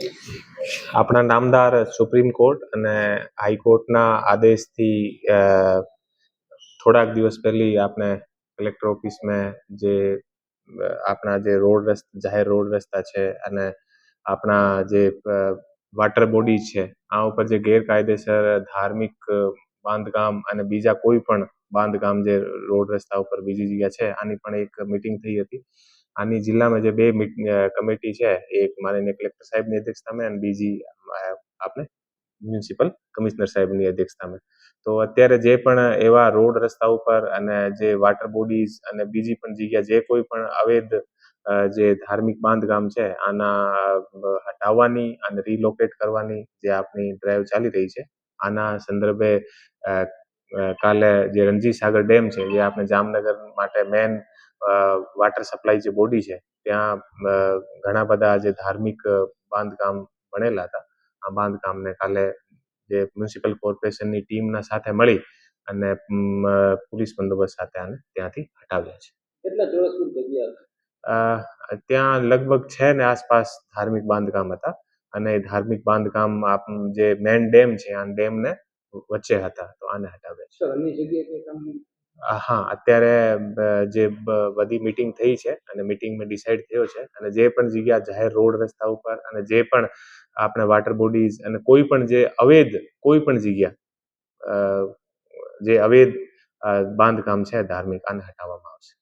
આપણા નામદાર supreme court અને હાઈકોર્ટના આદેશથી થોડાક દિવસ પહેલી આપણે કલેક્ટર ઓફિસમાં જે આપણા જે રોડ રસ્તા, જાહેર રોડ રસ્તા છે અને આપણા જે વોટર બોડી છે, આ ઉપર જે ગેરકાયદેસર ધાર્મિક બાંધકામ અને બીજા કોઈ પણ બાંધકામ જે રોડ રસ્તા ઉપર બીજી જગ્યા છે, આની પણ એક મિટિંગ થઈ હતી. આની જિલ્લામાં જે બે મીટ કમિટી છે, એક માનનીય કલેક્ટર સાહેબની અધ્યક્ષતામાં અને બીજી આપણે મ્યુનિસિપલ કમિશનર સાહેબની અધ્યક્ષતામાં તો અત્યારે જે પણ એવા રોડ રસ્તા ઉપર અને જે વોટર બોડીઝ અને બીજી પણ જગ્યા, જે કોઈ પણ અવૈધ જે ધાર્મિક બાંધકામ છે, આના હટાવવાની અને રિલોકેટ કરવાની જે આપણી ડ્રાઈવ ચાલી રહી છે, આના સંદર્ભે કાલે જે રણજી સાગર ડેમ છે જે આપણે જામનગર માટે મેન વોટર સપ્લાય જે બોડી છે ત્યાં ઘણા બધા જે ધાર્મિક બાંધકામ બનેલા હતા. આ બાંધકામને કાલે જે મ્યુનિસિપલ કોર્પોરેશનની ટીમના સાથે મળી અને પોલીસ બંદોબસ્ત સાથે આને ત્યાંથી હટાવ્યા છે. કેટલા ચોરસ ફૂટ જગ્યા અ, ત્યાં લગભગ છે ને આસપાસ ધાર્મિક બાંધકામ હતા. અને ધાર્મિક બાંધકામ આપ જે મેન ડેમ છે આ ડેમને વચ્ચે હતા તો આને હટાવે છે. હા અત્યારે જે બધી મિટિંગ થઈ છે અને મિટિંગમાં ડિસાઇડ થયો છે અને જે પણ જગ્યા જાહેર રોડ રસ્તા ઉપર અને જે પણ આપણે વોટર બોડીઝ અને કોઈ પણ જે અવેધ કોઈ પણ જગ્યા જે અવેધ બાંધકામ છે ધાર્મિક આને હટાવવામાં આવશે.